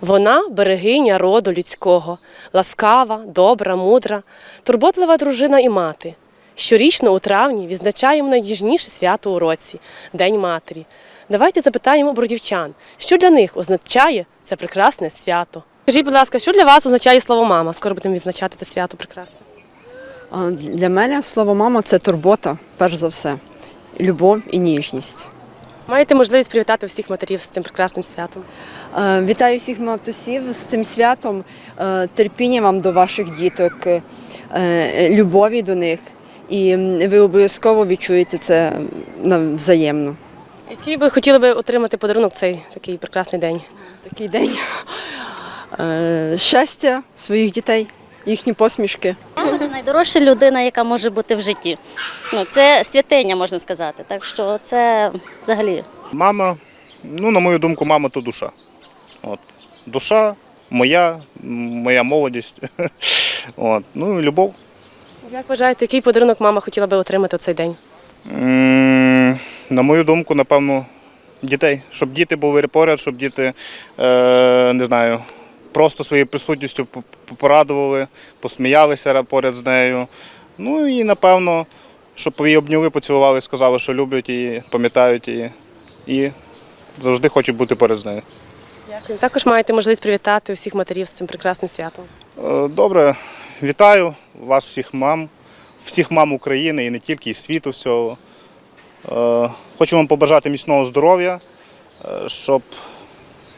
Вона берегиня роду людського, ласкава, добра, мудра, турботлива дружина і мати. Щорічно у травні відзначаємо найніжніше свято у році День матері. Давайте запитаємо бродівчан, що для них означає це прекрасне свято. Скажіть, будь ласка, що для вас означає слово мама? Скоро будемо відзначати це свято прекрасне. Для мене слово мама це турбота, перш за все, любов і ніжність. Маєте можливість привітати всіх матерів з цим прекрасним святом. Е, Вітаю всіх матусів з цим святом, е, терпіння вам до ваших діток, е, любові до них. І ви обов'язково відчуєте це взаємно. Який би хотіли би отримати подарунок цей такий прекрасний день? Такий день щастя своїх дітей, їхні посмішки. Мама це найдорожча людина, яка може бути в житті. Ну, це святиня, можна сказати. Так що це взагалі Мама, ну, на мою думку, мама то душа. От. Душа моя, моя молодість. От. Ну і любов. Як вважаєте, який подарунок мама хотіла би отримати в цей день? На мою думку, напевно, дітей. Щоб діти були поряд, щоб діти, е, не знаю, просто своєю присутністю по- по- порадували, посміялися поряд з нею. Ну і напевно, щоб її обняли, поцілували, сказали, що люблять її, пам'ятають її. І завжди хочуть бути поряд з нею. Дякую. Також маєте можливість привітати всіх матерів з цим прекрасним святом. Е, Добре, вітаю вас, всіх мам, всіх мам України і не тільки і світу всього. Е, Хочу вам побажати міцного здоров'я, е, щоб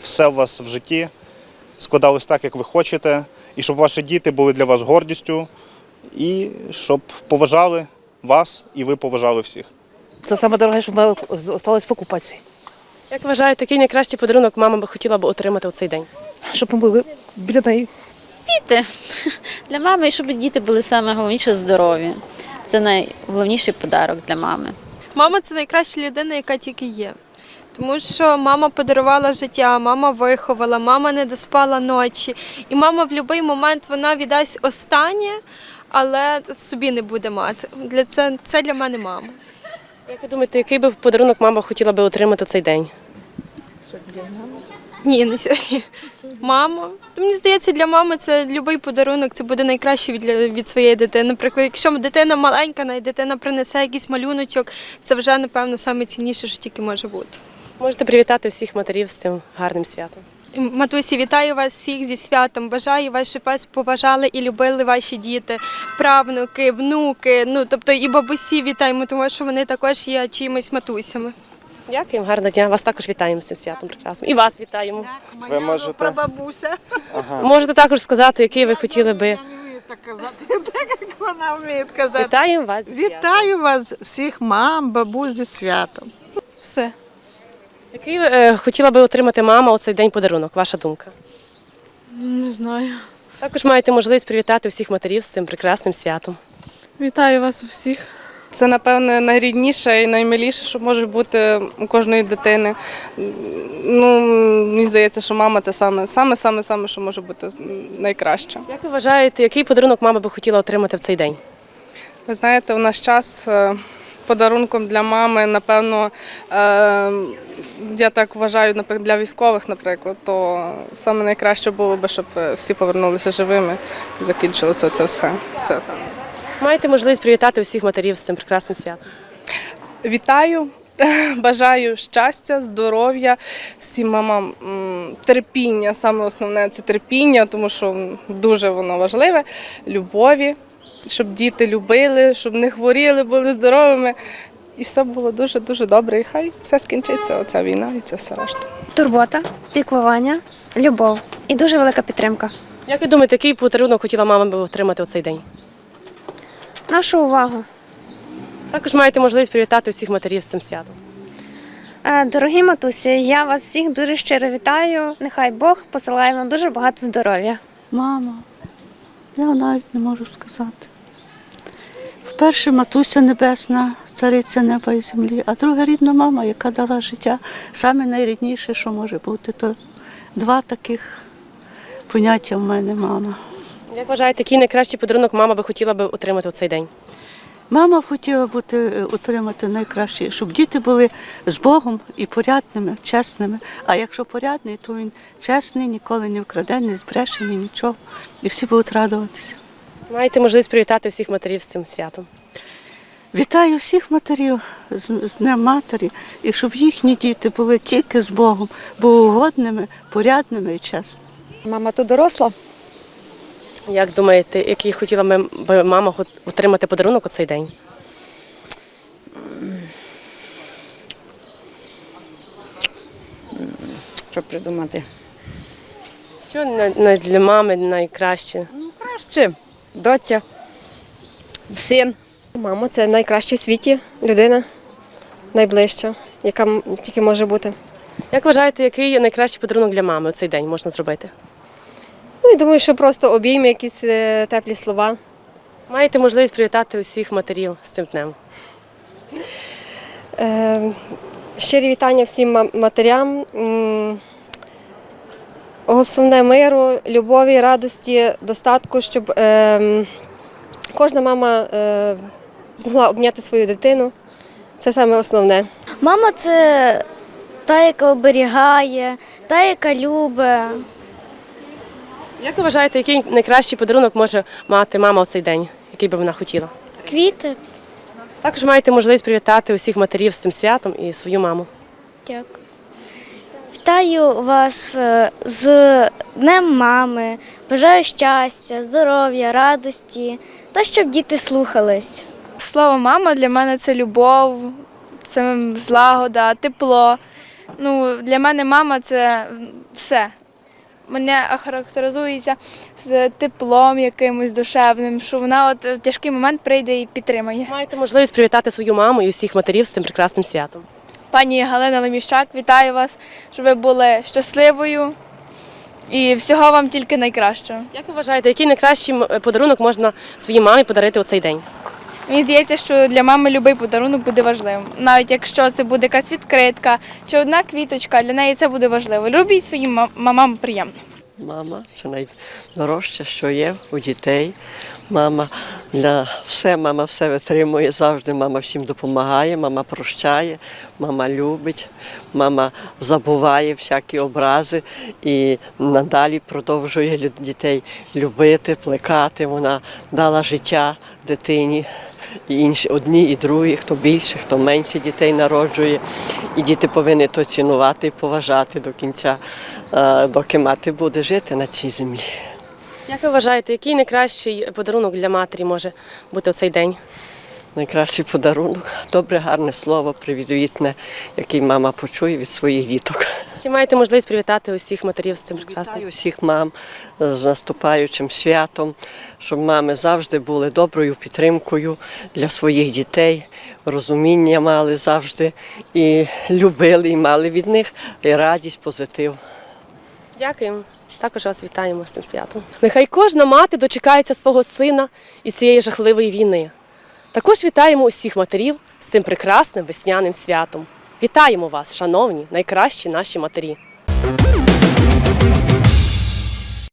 все у вас в житті складалось так, як ви хочете, і щоб ваші діти були для вас гордістю, і щоб поважали вас і ви поважали всіх. Це саме дороге, що в мене залишилось в окупації. Як вважаєте, який найкращий подарунок мама би хотіла б отримати в цей день? Щоб ми були біля неї. Діти. Для мами, і щоб діти були саме головніше здорові. Це найголовніший подарок для мами. Мама це найкраща людина, яка тільки є. Тому що мама подарувала життя, мама виховала, мама не доспала ночі. І мама в будь-який момент вона віддасть останнє, але собі не буде мати. Для це, це для мене мама. Як ви думаєте, який би подарунок мама хотіла би отримати цей день? Ні, не сьогодні. Мама. Мені здається, для мами це будь-який подарунок, це буде найкраще від, від своєї дитини. Наприклад, якщо дитина маленька, навіть дитина принесе якийсь малюночок, це вже, напевно, найцінніше, що тільки може бути. Можете привітати всіх матерів з цим гарним святом. Матусі, вітаю вас всіх зі святом. Бажаю вас, щоб вас поважали і любили ваші діти, правнуки, внуки. Ну тобто і бабусі вітаємо, тому що вони також є чимось матусями. Дякуємо, гарного дня. Вас також вітаємо з цим святом прекрасним. І вас вітаємо. Ви можете... прабабуся. Можете також сказати, який ви хотіли би. Так казати, так як вона вміє казати. Вітаємо вас. Вітаю вас, всіх мам, бабусь зі святом. Все. Який е, хотіла би отримати мама у цей день подарунок? Ваша думка? Не знаю. Також маєте можливість привітати всіх матерів з цим прекрасним святом. Вітаю вас всіх. Це, напевне, найрідніше і наймиліше, що може бути у кожної дитини. Ну, мені здається, що мама це саме, саме, саме, саме, що може бути найкраще. Як ви вважаєте, який подарунок мама би хотіла отримати в цей день? Ви знаєте, у наш час е, подарунком для мами, напевно, е, я так вважаю, наприклад, для військових, наприклад, то саме найкраще було б, щоб всі повернулися живими і закінчилося це все. Це саме. Маєте можливість привітати всіх матерів з цим прекрасним святом. Вітаю, бажаю щастя, здоров'я, всім мамам терпіння. Саме основне це терпіння, тому що дуже воно важливе. Любові, щоб діти любили, щоб не хворіли, були здоровими. І все було дуже дуже добре. І хай все скінчиться. Оця війна і це все решта. Турбота, піклування, любов і дуже велика підтримка. Як ви думаєте, який подарунок хотіла мама би отримати у цей день? Нашу увагу. Також маєте можливість привітати всіх матерів з цим святом. Е, Дорогі матусі, я вас всіх дуже щиро вітаю. Нехай Бог посилає вам дуже багато здоров'я. Мама, я навіть не можу сказати. Вперше матуся небесна, цариця неба і землі, а друга рідна мама, яка дала життя. Саме найрідніше, що може бути. То два таких поняття в мене мама. Як вважаєте, який найкращий подарунок мама би хотіла би отримати у цей день? Мама б хотіла бути, е, отримати найкраще, щоб діти були з Богом і порядними, чесними. А якщо порядний, то він чесний, ніколи не вкраде, не збреше, ні нічого. І всі будуть радуватися. Маєте можливість привітати всіх матерів з цим святом. Вітаю всіх матерів з, з Днем Матері, і щоб їхні діти були тільки з Богом, були угодними, порядними і чесними. Мама то доросла. Як думаєте, який хотіла би мама отримати подарунок у цей день? Що придумати? Що для мами найкраще? Краще. Доця, син. Мама це найкраща в світі людина, найближча, яка тільки може бути. Як вважаєте, який найкращий подарунок для мами у цей день можна зробити? Ну і думаю, що просто обійми, якісь е, теплі слова. Маєте можливість привітати усіх матерів з цим днем. Е, щирі вітання всім матерям. Основне миру, любові, радості, достатку, щоб е, кожна мама е, змогла обняти свою дитину. Це саме основне. Мама це та, яка оберігає, та, яка любить. Як ви вважаєте, який найкращий подарунок може мати мама у цей день, який би вона хотіла? Квіти. Також маєте можливість привітати усіх матерів з цим святом і свою маму. Дякую. Вітаю вас е, з Днем мами. Бажаю щастя, здоров'я, радості та щоб діти слухались. Слово мама для мене це любов, це злагода, тепло. Ну, для мене мама це все. Мене характеризується з теплом якимось душевним, що вона от в тяжкий момент прийде і підтримає. Маєте можливість привітати свою маму і усіх матерів з цим прекрасним святом. Пані Галина Леміщак, вітаю вас, щоб ви були щасливою і всього вам тільки найкращого. Як ви вважаєте, який найкращий подарунок можна своїй мамі подарити у цей день? Мені здається, що для мами будь-який подарунок буде важливим. Навіть якщо це буде якась відкритка чи одна квіточка, для неї це буде важливо. Любіть своїм ма- мамам приємно. Мама це найдорожче, що є у дітей. Мама для все, мама все витримує завжди. Мама всім допомагає, мама прощає, мама любить, мама забуває всякі образи і надалі продовжує дітей любити, плекати. Вона дала життя дитині. І інші одні, і другі, хто більше, хто менше дітей народжує. І діти повинні то цінувати і поважати до кінця, е, доки мати буде жити на цій землі. Як ви вважаєте, який найкращий подарунок для матері може бути у цей день? Найкращий подарунок добре, гарне слово, привітне, який мама почує від своїх діток. Чи маєте можливість привітати усіх матерів з цим прекрасним? Вітаю всіх мам з наступаючим святом, щоб мами завжди були доброю підтримкою для своїх дітей, розуміння мали завжди і любили, і мали від них і радість, позитив. Дякуємо. Також вас вітаємо з цим святом. Нехай кожна мати дочекається свого сина і цієї жахливої війни. Також вітаємо усіх матерів з цим прекрасним весняним святом. Вітаємо вас, шановні, найкращі наші матері.